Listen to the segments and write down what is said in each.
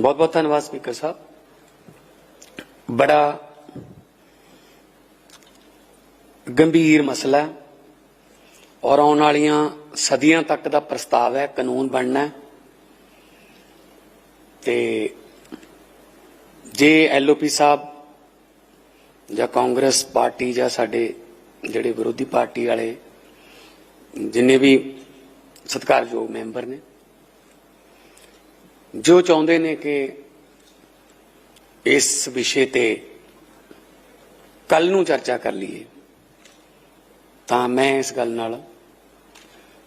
ਬਹੁਤ ਬਹੁਤ ਧੰਨਵਾਦ ਸਪੀਕਰ ਸਾਹਿਬ ਬੜਾ ਗੰਭੀਰ ਮਸਲਾ ਹੈ ਔਰ ਆਉਣ ਵਾਲੀਆਂ ਸਦੀਆਂ ਤੱਕ ਦਾ ਪ੍ਰਸਤਾਵ ਹੈ ਕਾਨੂੰਨ ਬਣਨਾ ਹੈ ਤੇ ਜੇ ਐਲਓਪੀ ਸਾਹਿਬ ਜਾਂ ਕਾਂਗਰਸ ਪਾਰਟੀ ਜਾਂ ਸਾਡੇ ਜਿਹੜੇ ਵਿਰੋਧੀ ਪਾਰਟੀ ਵਾਲੇ ਜਿੰਨੇ ਵੀ ਸਤਿਕਾਰਯੋਗ ਮੈਂਬਰ ਨੇ ਜੋ ਚਾਹੁੰਦੇ ਨੇ ਕਿ ਇਸ ਵਿਸ਼ੇ ਤੇ ਕੱਲ ਨੂੰ ਚਰਚਾ ਕਰ ਲਈਏ, ਤਾਂ ਮੈਂ ਇਸ ਗੱਲ ਨਾਲ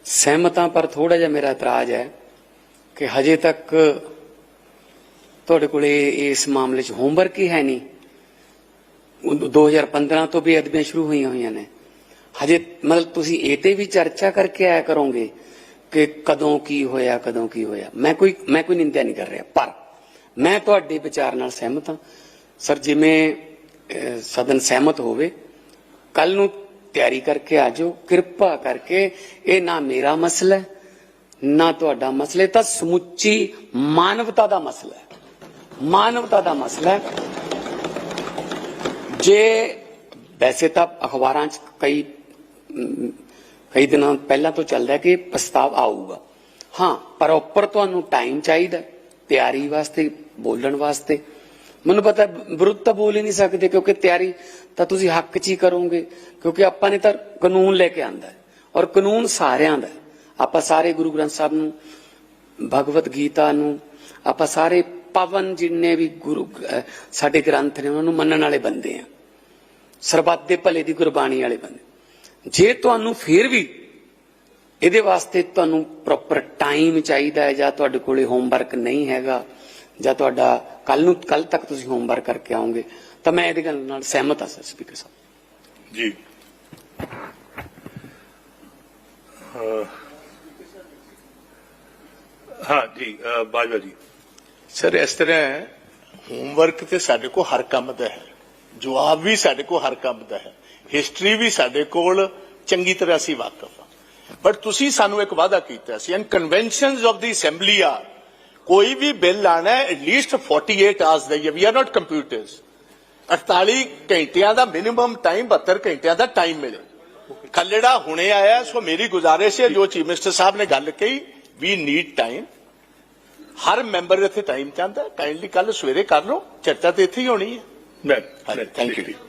ਸਹਿਮਤ ਹਾਂ ਪਰ ਥੋੜਾ ਜਿਹਾ ਮੇਰਾ ਇਤਰਾਜ਼ ਹੈ ਕਿ ਹਜੇ ਤੱਕ ਤੁਹਾਡੇ ਕੋਲੇ ਇਸ ਮਾਮਲੇ 'ਚ ਹੋਮਵਰਕ ਹੀ ਹੈ ਨਹੀਂ। ਉਹ 2015 ਤੋਂ ਵੀ ਅਦਬੀਆਂ ਸ਼ੁਰੂ ਹੋਈਆਂ ਹੋਈਆਂ ਨੇ। ਹਜੇ, ਮਤਲਬ ਤੁਸੀਂ ਇਹ ਤੇ ਵੀ ਚਰਚਾ ਕਰਕੇ ਆਇਆ ਕਰੋਗੇ ਕਿ ਕਦੋਂ ਕੀ ਹੋਇਆ, ਕਦੋਂ ਕੀ ਹੋਇਆ। ਮੈਂ ਕੋਈ ਮੈਂ ਕੋਈ ਨਿੰਦਿਆ ਨਹੀਂ ਕਰ ਰਿਹਾ, ਪਰ ਮੈਂ ਤੁਹਾਡੇ ਵਿਚਾਰ ਨਾਲ ਸਹਿਮਤ ਹਾਂ। ਸਰ ਜਿਵੇਂ ਸਦਨ ਸਹਿਮਤ ਹੋਵੇ, ਕੱਲ ਨੂੰ ਤਿਆਰੀ ਕਰਕੇ ਆ ਜਾਓ, ਕਿਰਪਾ ਕਰਕੇ ਇਹ ਨਾ ਮੇਰਾ ਮਸਲਾ ਹੈ, ਨਾ ਤੁਹਾਡਾ ਮਸਲਾ ਤਾਂ ਸਮੁੱਚੀ ਮਾਨਵਤਾ ਦਾ ਮਸਲਾ ਹੈ। ਮਾਨਵਤਾ ਦਾ ਮਸਲਾ ਹੈ। ਜੇ, ਵੈਸੇ ਤਾਂ ਅਖਬਾਰਾਂ 'ਚ ਕਈ ਕਈ ਦਿਨਾਂ ਪਹਿਲਾਂ ਤੋਂ ਚੱਲਦਾ ਕਿ ਪ੍ਰਸਤਾਵ ਆਊਗਾ। ਹਾਂ ਪ੍ਰੋਪਰ ਤੁਹਾਨੂੰ ਟਾਈਮ ਚਾਹੀਦਾ ਤਿਆਰੀ ਵਾਸਤੇ, ਬੋਲਣ ਵਾਸਤੇ। ਮੈਨੂੰ ਪਤਾ ਵਿਰੁੱਧ ਤਾਂ ਬੋਲ ਹੀ ਨਹੀਂ ਸਕਦੇ, ਕਿਉਂਕਿ ਤਿਆਰੀ ਤਾਂ ਤੁਸੀਂ ਹੱਕ 'ਚ ਹੀ ਕਰੋਗੇ, ਕਿਉਂਕਿ ਆਪਾਂ ਨੇ ਤਾਂ ਕਾਨੂੰਨ ਲੈ ਕੇ ਆਂਦਾ ਹੈ, ਔਰ ਕਾਨੂੰਨ ਸਾਰਿਆਂ ਦਾ ਆਪਾਂ ਸਾਰੇ ਗੁਰੂ ਗ੍ਰੰਥ ਸਾਹਿਬ ਨੂੰ ਭਗਵਤ ਗੀਤਾ ਨੂੰ, ਆਪਾਂ ਸਾਰੇ ਪਵਨ ਜਿੰਨੇ ਵੀ ਗੁਰੂ ਸਾਡੇ ਗ੍ਰੰਥ ਨੇ, ਉਹਨਾਂ ਨੂੰ ਮੰਨਣ ਵਾਲੇ ਬੰਦੇ ਆ। ਸਰਬੱਤ ਦੇ ਭਲੇ ਦੀ ਗੁਰਬਾਣੀ ਵਾਲੇ ਬੰਦੇ। ਜੇ ਤੁਹਾਨੂੰ ਫਿਰ ਵੀ ਇਹਦੇ ਵਾਸਤੇ ਤੁਹਾਨੂੰ ਪ੍ਰੋਪਰ ਟਾਈਮ ਚਾਹੀਦਾ ਹੈ ਜਾਂ ਤੁਹਾਡੇ ਕੋਲੇ ਹੋਮਵਰਕ ਨਹੀਂ ਹੈਗਾ ਜਾਂ ਤੁਹਾਡਾ ਕੱਲ ਨੂੰ ਕੱਲ ਤੱਕ ਤੁਸੀਂ ਹੋਮਵਰਕ ਕਰਕੇ ਆਓਗੇ ਤਾਂ ਮੈਂ ਇਹਦੇ ਗੱਲ ਨਾਲ ਸਹਿਮਤ ਹਾਂ ਸਰ ਸਪੀਕਰ ਸਾਹਿਬ। ਜੀ। ਹਾਂ ਜੀ ਬਾਜਵਾ ਜੀ। ਸਰ ਇਸ ਤਰ੍ਹਾਂ ਹੈ ਹੋਮਵਰਕ ਤੇ ਸਾਡੇ ਕੋਲ ਹਰ ਕੰਮ ਦਾ ਹੈ ਜਵਾਬ ਵੀ ਸਾਡੇ ਕੋਲ ਹਰ ਕੰਮ ਦਾ ਹੈ। ਹਿਸਟਰੀ ਵੀ ਸਾਡੇ ਕੋਲ ਚੰਗੀ ਤਰ੍ਹਾਂ ਅਸੀਂ ਵਾਕਫ ਹਾਂ। ਬਟ ਤੁਸੀਂ ਸਾਨੂੰ ਇੱਕ ਵਾਅਦਾ ਕੀਤਾ ਸੀ and conventions of the assembly ਆ ਕੋਈ ਵੀ ਬਿੱਲ ਆਣਾ ਹੈ ਐਟਲੀਸਟ 48 ਆਵਰਸ ਦਾ ਵੀ ਆਰ ਨਾਟ ਕੰਪਿਊਟਰਸ 48 ਘੰਟਿਆਂ ਦਾ ਮਿਨੀਮਮ ਟਾਈਮ 72 ਘੰਟਿਆਂ ਦਾ ਟਾਈਮ ਮਿਲੇ। ਖੱਲੜਾ ਹੁਣੇ ਆਇਆ ਸੋ ਮੇਰੀ ਗੁਜ਼ਾਰਿਸ਼ ਹੈ ਜੋ ਚੀਫ ਮਿਨਿਸਟਰ ਸਾਹਿਬ ਨੇ ਗੱਲ ਕਹੀ ਵੀ ਨੀਡ ਟਾਈਮ ਹਰ ਮੈਂਬਰ ਇੱਥੇ ਟਾਈਮ ਚਾਹੁੰਦਾ ਕਾਈਂਡਲੀ ਕੱਲ ਸਵੇਰੇ ਕਰ ਲਓ ਚਰਚਾ ਤੇ ਇੱਥੇ ਹੀ ਹੋਣੀ ਹੈ। Thank you.